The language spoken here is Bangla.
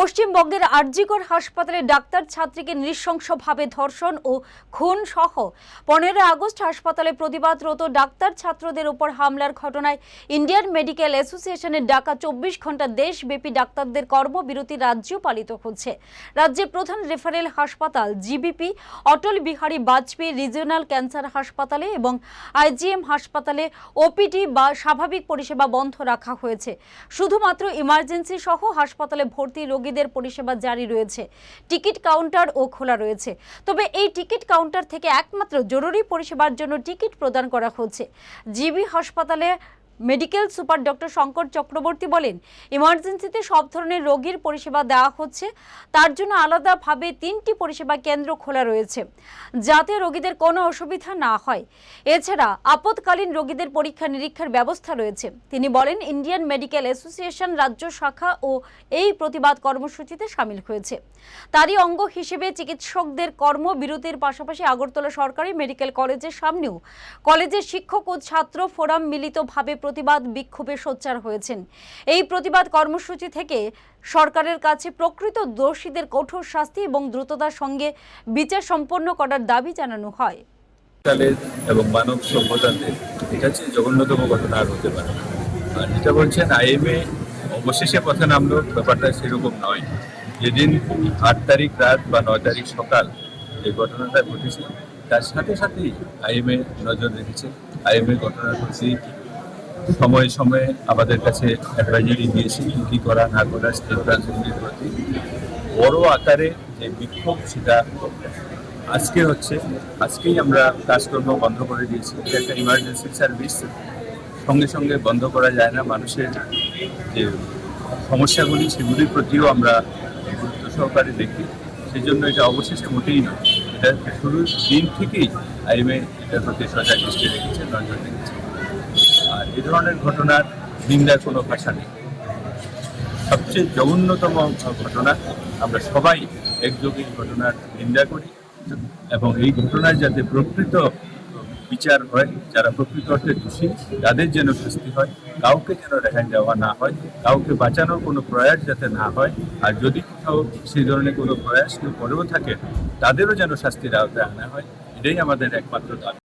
পশ্চিমবঙ্গের আরজিকর হাসপাতালে ডাক্তার ছাত্রীকে নৃশংসভাবে ধর্ষণ ও খুন সহ পনেরো আগস্ট হাসপাতালে প্রতিবাদরত ডাক্তার ছাত্রদের উপর হামলার ঘটনায় ইন্ডিয়ান মেডিকেল অ্যাসোসিয়েশনের ডাকা চব্বিশ ঘণ্টা দেশব্যাপী ডাক্তারদের কর্মবিরতি রাজ্য পালিত হচ্ছে। রাজ্যের প্রধান রেফারেল হাসপাতাল GBP, Atal Bihari Vajpayee regional cancer হাসপাতালে এবং আইজিএম হাসপাতালে ওপিডি বা স্বাভাবিক পরিষেবা বন্ধ রাখা হয়েছে। শুধুমাত্র ইমার্জেন্সি সহ হাসপাতালে ভর্তি রোগীদের পরিষেবা জারি রয়েছে। টিকিট কাউন্টার ও খোলা রয়েছে। তবে এই টিকিট কাউন্টার থেকে একমাত্র জরুরি পরিষেবার জন্য টিকিট প্রদান করা হচ্ছে। জিবি হাসপাতালে medical super doctor Shankar Chakraborty বলেন, ইমার্জেন্সিতে সব ধরনের রোগীর পরিষেবা দেওয়া হচ্ছে। তার জন্য আলাদাভাবে তিনটি পরিষেবা কেন্দ্র খোলা রয়েছে, যাতে রোগীদের কোনো অসুবিধা না হয়। এছাড়া আপৎকালীন রোগীদের পরীক্ষা নিরীক্ষার ব্যবস্থা রয়েছে। তিনি বলেন, ইন্ডিয়ান মেডিকেল অ্যাসোসিয়েশন, রাজ্য শাখা ও এই প্রতিবাদ কর্মসূচিতে সামিল হয়েছে। তারই অঙ্গ হিসেবে চিকিৎসকদের কর্মবিরতির পাশাপাশি আগরতলা সরকারি মেডিকেল কলেজের সামনেও কলেজের শিক্ষক ও ছাত্র ফোরাম মিলিতভাবে প্রতিবাদ বিক্ষোভে সোচ্চার হয়েছেন। এই প্রতিবাদ কর্মসূচি থেকে সরকারের কাছে প্রকৃত দোষীদের কঠোর শাস্তি এবং দ্রুততার সঙ্গে বিচার সম্পন্ন করার দাবি জানানো হয়। এবং মানব সভ্যতাতে এটা জঘন্যতম ঘটনা আর হতে পারে আর যেটা বলছেন, আইএমএ অবশেষে পথে নামলো, ব্যাপারটা সেরকম নয়। যেদিন আট তারিখ রাত বা নয় তারিখ সকাল এই ঘটনাটা ঘটেছে, তার সাথে সাথেই আইএমএ নজর রেখেছে। আইএমএ ঘটনার প্রতি সময়ে সময়ে আমাদের কাছে অ্যাডভাইজারি দিয়েছে কি করা না করা স্টেট ব্রাঞ্চগুলির প্রতি। বড় আকারে যে বিক্ষোভ সেটা আজকে হচ্ছে। আজকেই আমরা কাজকর্ম বন্ধ করে দিয়েছি। এটা একটা ইমার্জেন্সি সার্ভিস সঙ্গে সঙ্গে বন্ধ করা যায় না। মানুষের যে সমস্যাগুলি সেগুলির প্রতিও আমরা গুরুত্ব সহকারে দেখি। সেই জন্য এটা অবশেষে মোটেই নয়। এটা শুরুর দিন থেকেই আইএমএ এটার প্রতি সজাগ দৃষ্টি রেখেছে, নজর রেখেছে। এ ধরনের ঘটনার নিন্দার কোনো ভাষা নেই। সবচেয়ে জঘন্যতম ঘটনা, আমরা সবাই একযোগে ঘটনার নিন্দা করি এবং এই ঘটনার যাতে প্রকৃত বিচার হয়, যারা প্রকৃত অর্থে দোষী, তাদের যেন শাস্তি হয়, কাউকে যেন রেহাই দেওয়া না হয়, কাউকে বাঁচানোর কোনো প্রয়াস যাতে না হয়, আর যদি কোথাও সেই ধরনের কোনো প্রয়াস কেউ করেও থাকে, তাদেরও যেন শাস্তির আওতায় আনা হয়, এটাই আমাদের একমাত্র দাবি।